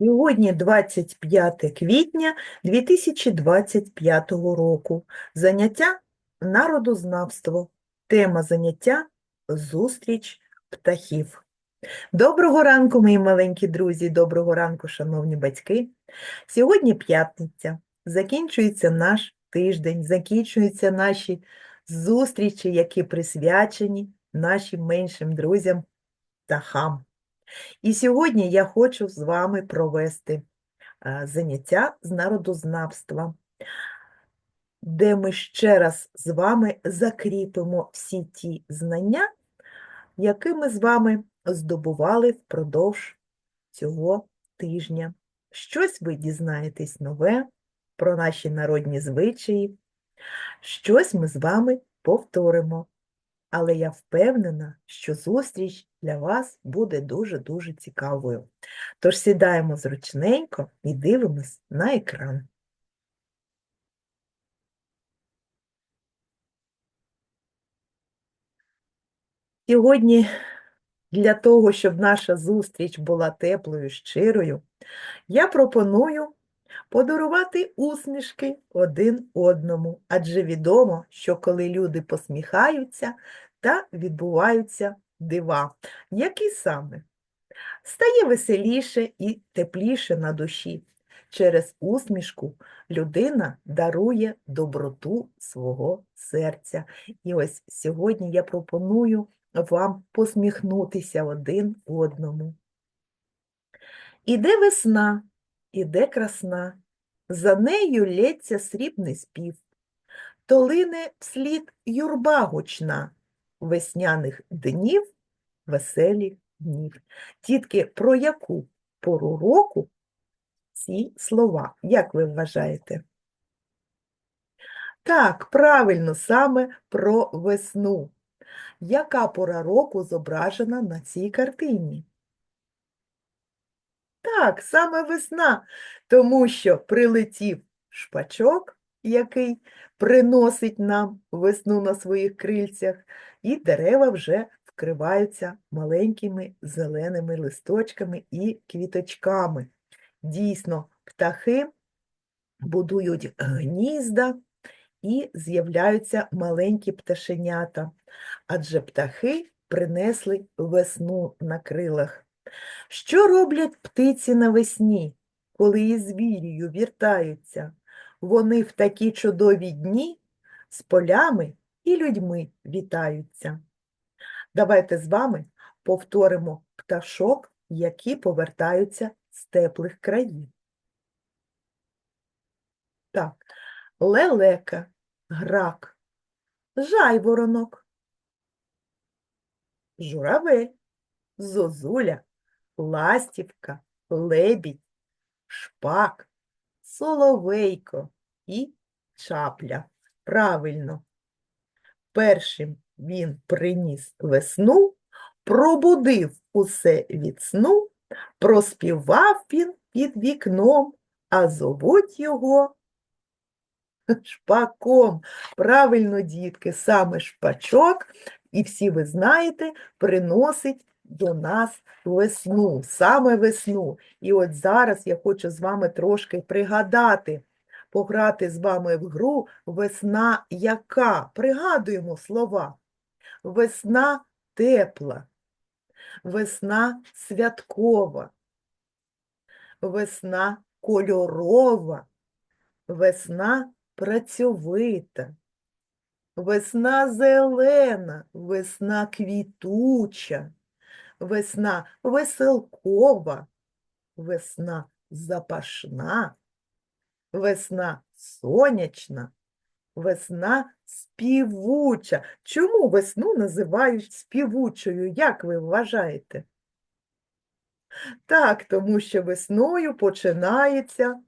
Сьогодні 25 квітня 2025 року. Заняття народознавство. Тема заняття зустріч птахів. Доброго ранку, мої маленькі друзі, доброго ранку, шановні батьки. Сьогодні п'ятниця. Закінчується наш тиждень, закінчуються наші зустрічі, які присвячені нашим меншим друзям птахам. І сьогодні я хочу з вами провести е, заняття з народознавства, де ми ще раз з вами закріпимо всі ті знання, які ми з вами здобували впродовж цього тижня. Щось ви дізнаєтесь нове про наші народні звичаї, щось ми з вами повторимо. Але я впевнена, що зустріч для вас буде дуже-дуже цікавою. Тож сідаємо зручненько і дивимось на екран. Сьогодні для того, щоб наша зустріч була теплою, щирою, я пропоную подарувати усмішки один одному, адже відомо, що коли люди посміхаються, та відбуваються дива. Які саме? Стає веселіше і тепліше на душі. Через усмішку людина дарує доброту свого серця. І ось сьогодні я пропоную вам посміхнутися один одному. Іде весна, іде красна, за нею лється срібний спів, то лине вслід юрба гучна, весняних днів, веселі днів. Тітки, про яку пору року ці слова, як ви вважаєте? Так, правильно, саме про весну. Яка пора року зображена на цій картині? Так, саме весна, тому що прилетів шпачок, який приносить нам весну на своїх крильцях, і дерева вже вкриваються маленькими зеленими листочками і квіточками. Дійсно, птахи будують гнізда і з'являються маленькі пташенята, адже птахи принесли весну на крилах. Що роблять птиці навесні, коли із вірію вертаються? Вони в такі чудові дні з полями і людьми вітаються. Давайте з вами повторимо пташок, які повертаються з теплих країв. Так, лелека, грак, жайворонок, журавель, зозуля, ластівка, лебідь, шпак, соловейко і чапля. Правильно. Першим він приніс весну, пробудив усе від сну, проспівав він під вікном, а зовуть його шпаком. Правильно, дітки, саме шпачок, і всі ви знаєте, приносить до нас весну, саме весну. І от зараз я хочу з вами трошки пригадати, пограти з вами в гру весна яка. Пригадуємо слова. Весна тепла, весна святкова, весна кольорова, весна працьовита, весна зелена, весна квітуча, весна веселкова, весна запашна, весна сонячна, весна співуча. Чому весну називають співучою, як ви вважаєте? Так, тому що весною починається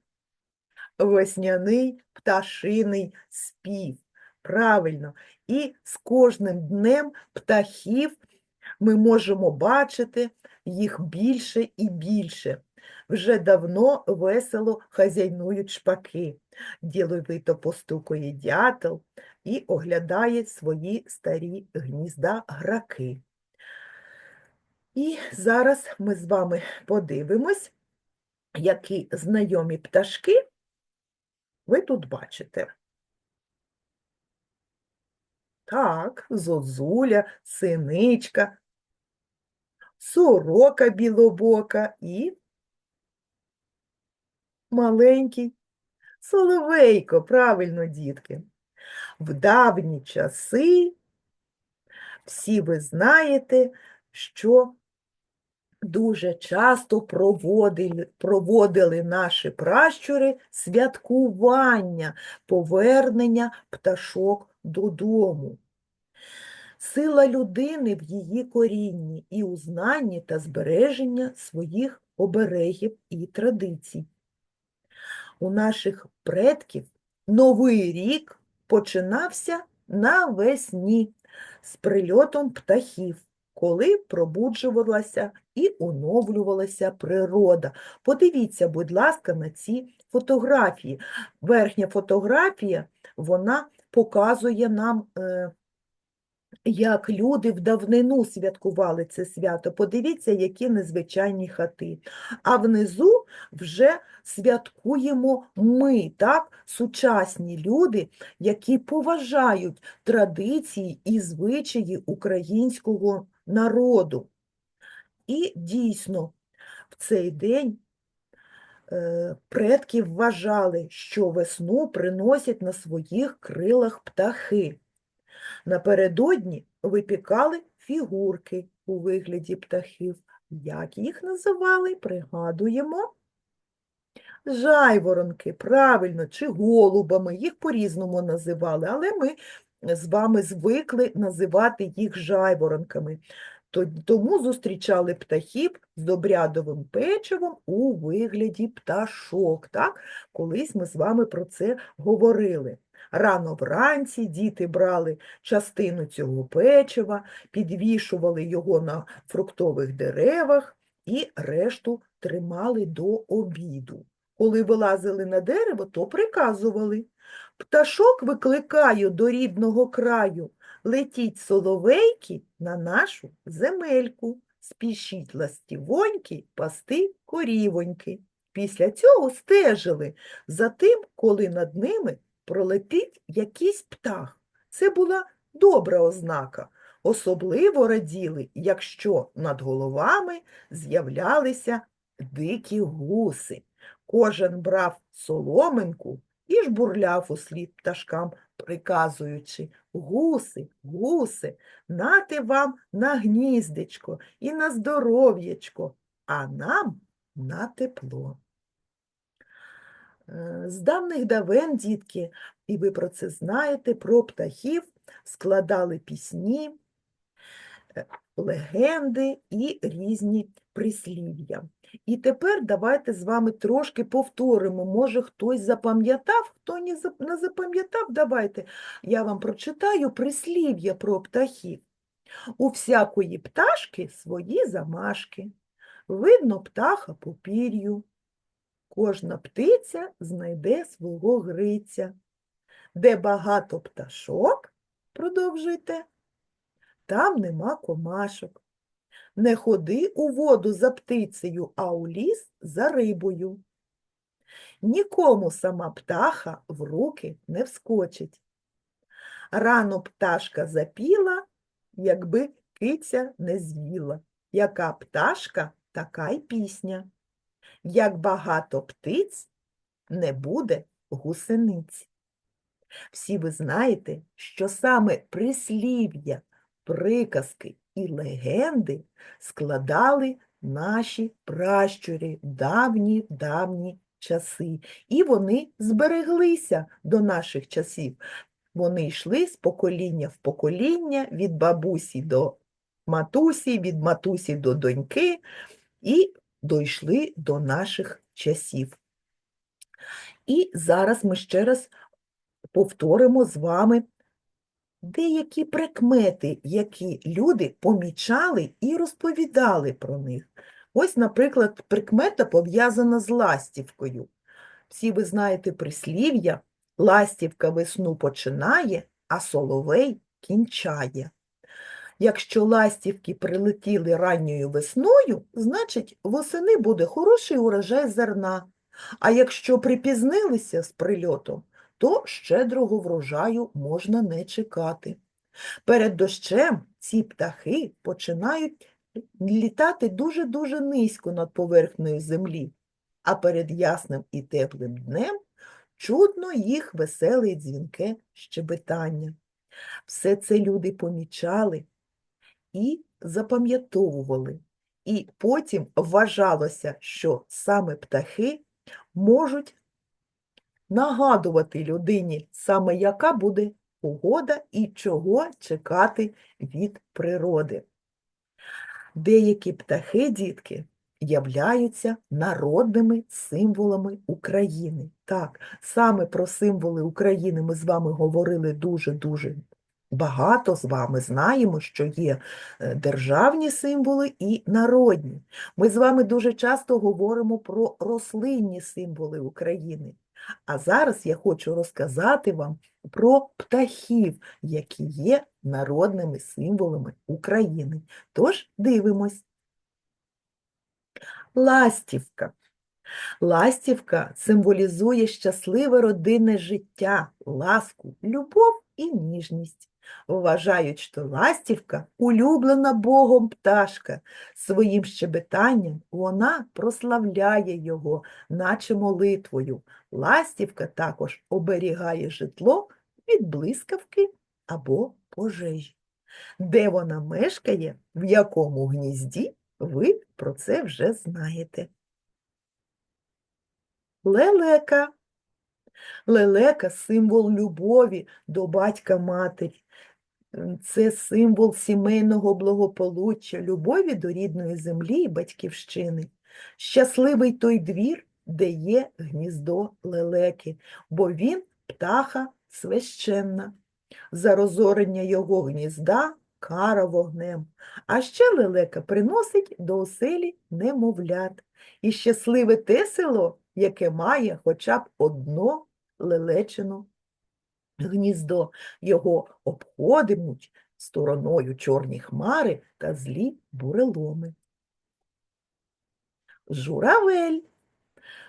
весняний пташиний спів. Правильно. І з кожним днем птахів ми можемо бачити їх більше і більше. Вже давно весело хазяйнують шпаки, діловито постукує дятел і оглядає свої старі гнізда граки. І зараз ми з вами подивимось, які знайомі пташки ви тут бачите. Так, зозуля, синичка, сорока білобока і маленький соловейко, правильно, дітки. В давні часи всі ви знаєте, що дуже часто проводили, проводили наші пращури святкування, повернення пташок додому. Сила людини в її корінні і у знанні та збереження своїх оберегів і традицій. У наших предків Новий рік починався навесні з прильотом птахів, коли пробуджувалася і оновлювалася природа. Подивіться, будь ласка, на ці фотографії. Верхня фотографія, вона показує нам е, як люди в давнину святкували це свято. Подивіться, які незвичайні хати. А внизу вже святкуємо ми, так, сучасні люди, які поважають традиції і звичаї українського народу. І дійсно, в цей день е, предки вважали, що весну приносять на своїх крилах птахи. Напередодні випікали фігурки у вигляді птахів. Як їх називали? Пригадуємо. Жайворонки, правильно, чи голубами, їх по-різному називали, але ми з вами звикли називати їх жайворонками. Тому зустрічали птахів з обрядовим печивом у вигляді пташок. Так? Колись ми з вами про це говорили. Рано вранці діти брали частину цього печива, підвішували його на фруктових деревах і решту тримали до обіду. Коли вилазили на дерево, то приказували. Пташок викликаю до рідного краю, летіть соловейки на нашу земельку, спішіть ластівоньки пасти корівоньки. Після цього стежили за тим, коли над ними пролетить якийсь птах. Це була добра ознака. Особливо раділи, якщо над головами з'являлися дикі гуси. Кожен брав соломинку і жбурляв услід пташкам, приказуючи гуси, гуси, нати вам на гніздечко і на здоров'ячко, а нам на тепло. З давних давен, дітки, і ви про це знаєте, про птахів складали пісні, е, легенди і різні прислів'я. І тепер давайте з вами трошки повторимо. Може, хтось запам'ятав, хто не запам'ятав, давайте я вам прочитаю прислів'я про птахів. У всякої пташки свої замашки. Видно птаха по пір'ю. Кожна птиця знайде свого гриця. Де багато пташок, продовжуйте, там нема комашок. Не ходи у воду за птицею, а у ліс за рибою. Нікому сама птаха в руки не вскочить. Рано пташка запіла, якби киця не з'їла. Яка пташка, така й пісня. Як багато птиць, не буде гусениць. Всі ви знаєте, що саме прислів'я, приказки і легенди складали наші пращури в давні-давні часи. І вони збереглися до наших часів. Вони йшли з покоління в покоління, від бабусі до матусі, від матусі до доньки, і дійшли до наших часів. І зараз ми ще раз повторимо з вами деякі прикмети, які люди помічали і розповідали про них. Ось, наприклад, прикмета пов'язана з ластівкою. Всі ви знаєте прислів'я «Ластівка весну починає, а соловей кінчає». Якщо ластівки прилетіли ранньою весною, значить восени буде хороший урожай зерна. А якщо припізнилися з прильотом, то щедрого врожаю можна не чекати. Перед дощем ці птахи починають літати дуже-дуже низько над поверхнею землі, а перед ясним і теплим днем чутно їх веселе й дзвінке щебетання. Все це люди помічали і запам'ятовували. І потім вважалося, що саме птахи можуть нагадувати людині, саме яка буде погода і чого чекати від природи. Деякі птахи, дітки, являються народними символами України. Так, саме про символи України ми з вами говорили дуже-дуже багато з вами. Знаємо, що є е, державні символи і народні. Ми з вами дуже часто говоримо про рослинні символи України. А зараз я хочу розказати вам про птахів, які є народними символами України. Тож дивимось. Ластівка. Ластівка символізує щасливе родинне життя, ласку, любов і ніжність. Вважають, що ластівка улюблена Богом пташка. Своїм щебетанням вона прославляє його, наче молитвою. Ластівка також оберігає житло від блискавки або пожежі. Де вона мешкає, в якому гнізді, ви про це вже знаєте. Лелека. Лелека символ любові до батька-матері. Це символ сімейного благополуччя, любові до рідної землі і батьківщини. Щасливий той двір, де є гніздо лелеки, бо він птаха священна. За розорення його гнізда кара вогнем. А ще лелека приносить до оселі немовлят. І щасливе те село, яке має хоча б одно лелечино гніздо. Його обходимуть стороною чорні хмари та злі буреломи. Журавель.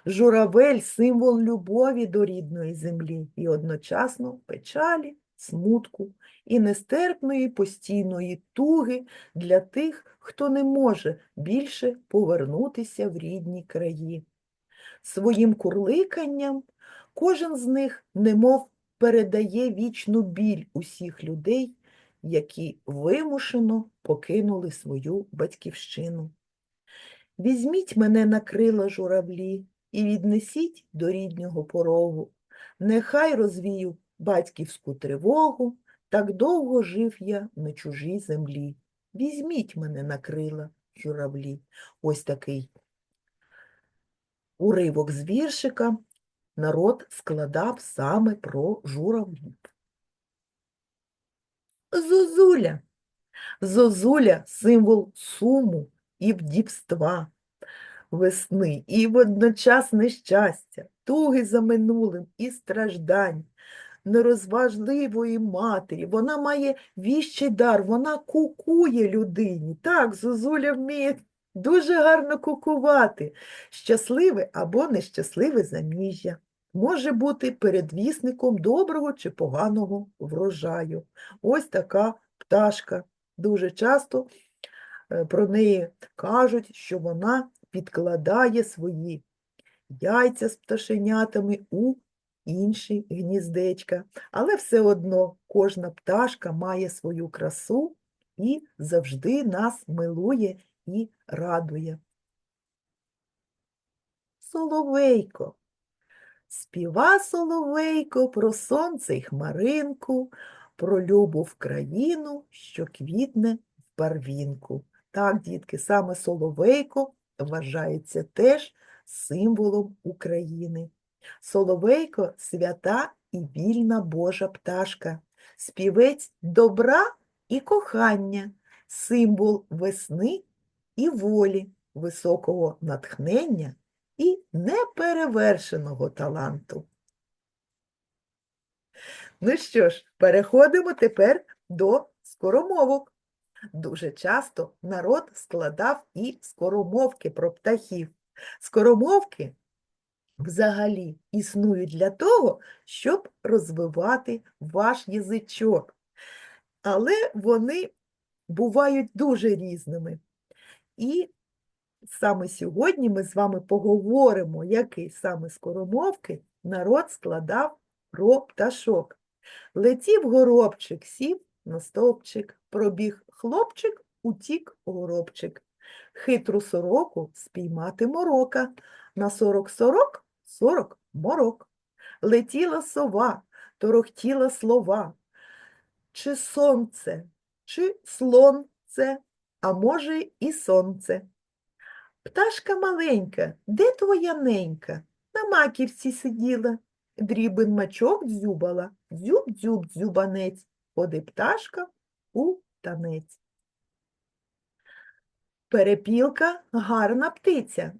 Журавель символ любові до рідної землі і одночасно печалі, смутку і нестерпної постійної туги для тих, хто не може більше повернутися в рідні краї. Своїм курликанням кожен з них немов передає вічну біль усіх людей, які вимушено покинули свою батьківщину. Візьміть мене на крила журавлі і віднесіть до ріднього порогу. Нехай розвію батьківську тривогу, так довго жив я на чужій землі. Візьміть мене на крила, журавлі. Ось такий уривок з віршика народ складав саме про журавлів. Зозуля. Зозуля – символ суму і вдівства, весни, і водночас нещастя, туги за минулим і страждань, нерозважливої матері. Вона має віщий дар, вона кукує людині. Так, Зозуля вміє дуже гарно кукувати. Щасливе або нещасливе заміжжя. Може бути передвісником доброго чи поганого врожаю. Ось така пташка. Дуже часто е, про неї кажуть, що вона підкладає свої яйця з пташенятами у інші гніздечка. Але все одно кожна пташка має свою красу і завжди нас милує і радує. Соловейко. Співа соловейко про сонце й хмаринку, про любов країну, що квітне в барвінку. Так, дітки, саме соловейко вважається теж символом України. Соловейко свята і вільна Божа пташка, співець добра і кохання, символ весни і волі, високого натхнення і неперевершеного таланту. Ну що ж, переходимо тепер до скоромовок. Дуже часто народ складав і скоромовки про птахів. Скоромовки взагалі існують для того, щоб розвивати ваш язичок. Але вони бувають дуже різними. І саме сьогодні ми з вами поговоримо, який саме скоромовки народ складав про пташок. Летів горобчик, сів на стовпчик, пробіг хлопчик, утік горобчик. Хитру сороку спіймати морока, на сорок сорок сорок морок. Летіла сова, торохтіла слова. Чи сонце, чи слон це, а може і сонце. Пташка маленька, де твоя ненька? На маківці сиділа, дрібен мачок дзюбала, дзюб-дзюб дзюбанець, ходи пташка у танець. Перепілка гарна птиця,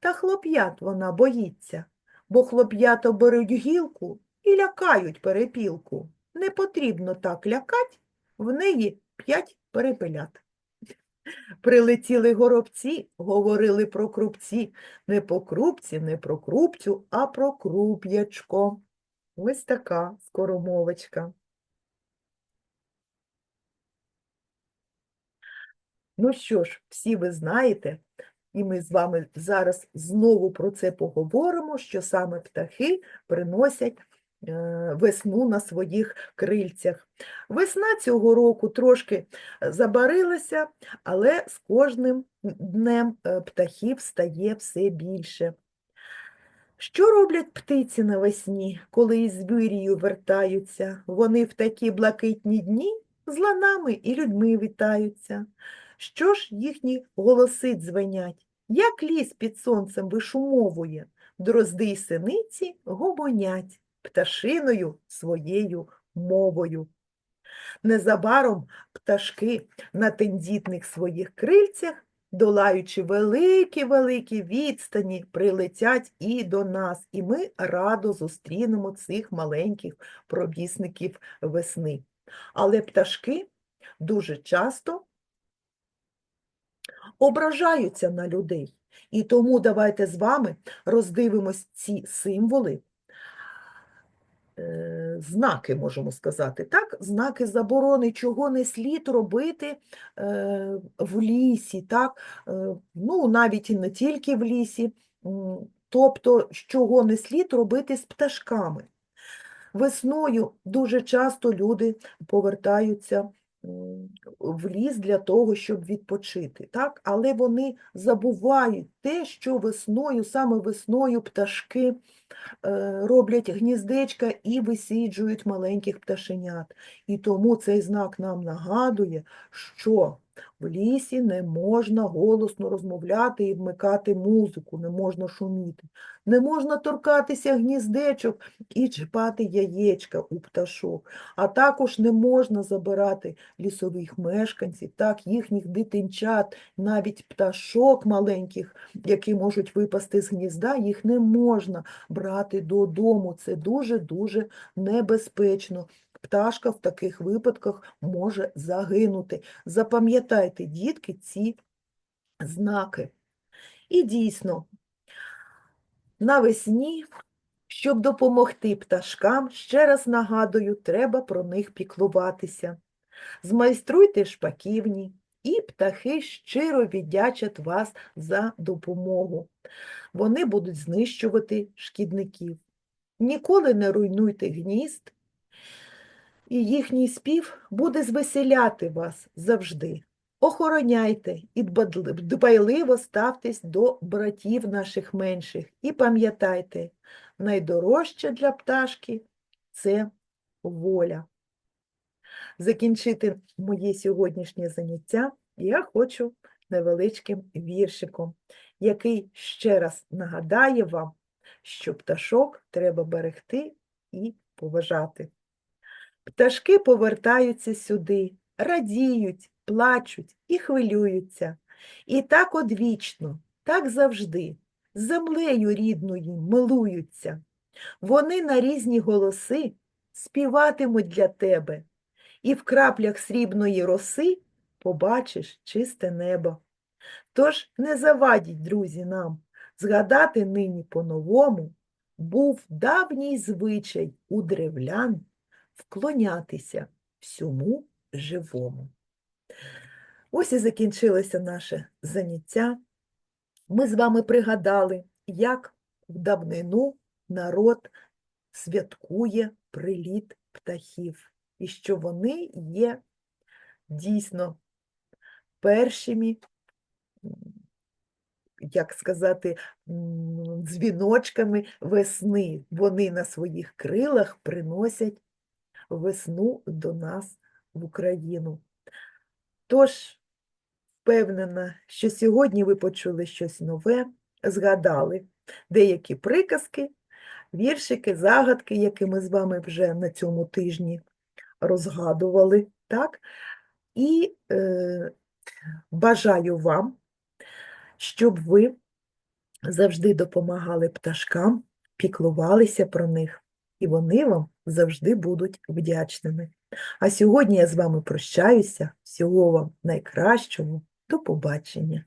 та хлоп'ят вона боїться, бо хлоп'ята беруть гілку і лякають перепілку. Не потрібно так лякать, в неї п'ять перепелят. Прилетіли горобці, говорили про крупці, не по крупці, не про крупцю, а про круп'ячко. Ось така скоромовочка. Ну що ж, всі ви знаєте, і ми з вами зараз знову про це поговоримо, що саме птахи приносять весну на своїх крильцях. Весна цього року трошки забарилася, але з кожним днем е, птахів стає все більше. Що роблять птиці навесні, коли із вирію вертаються? Вони в такі блакитні дні з ланами і людьми вітаються. Що ж їхні голоси дзвенять? Як ліс під сонцем вишумовує, дрозди й синиці гомонять пташиною своєю мовою. Незабаром пташки на тендітних своїх крильцях, долаючи великі-великі відстані, прилетять і до нас, і ми радо зустрінемо цих маленьких пробісників весни. Але пташки дуже часто ображаються на людей. І тому давайте з вами роздивимось ці символи, знаки, можемо сказати, так? Знаки заборони, чого не слід робити е, в лісі, так? Е, ну, навіть і не тільки в лісі, тобто, чого не слід робити з пташками. Весною дуже часто люди повертаються в ліс для того, щоб відпочити, так? Але вони забувають те, що весною, саме весною пташки е, роблять гніздечка і висіджують маленьких пташенят. І тому цей знак нам нагадує, що в лісі не можна голосно розмовляти і вмикати музику, не можна шуміти, не можна торкатися гніздечок і чіпати яєчка у пташок, а також не можна забирати лісових мешканців, так, їхніх дитинчат, навіть пташок маленьких, які можуть випасти з гнізда, їх не можна брати додому. Це дуже-дуже небезпечно. Пташка в таких випадках може загинути. Запам'ятайте, дітки, ці знаки. І дійсно, навесні, щоб допомогти пташкам, ще раз нагадую, треба про них піклуватися. Змайструйте шпаківні, і птахи щиро віддячать вас за допомогу. Вони будуть знищувати шкідників. Ніколи не руйнуйте гнізд, і їхній спів буде звеселяти вас завжди. Охороняйте і дбайливо ставтесь до братів наших менших. І пам'ятайте, найдорожче для пташки це воля. Закінчити моє сьогоднішнє заняття я хочу невеличким віршиком, який ще раз нагадає вам, що пташок треба берегти і поважати. Пташки повертаються сюди, радіють, плачуть і хвилюються. І так одвічно, так завжди, землею рідною милуються. Вони на різні голоси співатимуть для тебе, і в краплях срібної роси побачиш чисте небо. Тож не завадіть, друзі, нам згадати нині по-новому був давній звичай у древлян вклонятися всьому живому. Ось і закінчилося наше заняття. Ми з вами пригадали, як в давнину народ святкує приліт птахів, і що вони є дійсно першими, як сказати, дзвіночками весни. Вони на своїх крилах приносять весну до нас в Україну. Тож, впевнена, що сьогодні ви почули щось нове, згадали деякі приказки, віршики, загадки, які ми з вами вже на цьому тижні розгадували, так? І е, бажаю вам, щоб ви завжди допомагали пташкам, піклувалися про них, і вони вам завжди будуть вдячними. А сьогодні я з вами прощаюся. Всього вам найкращого. До побачення.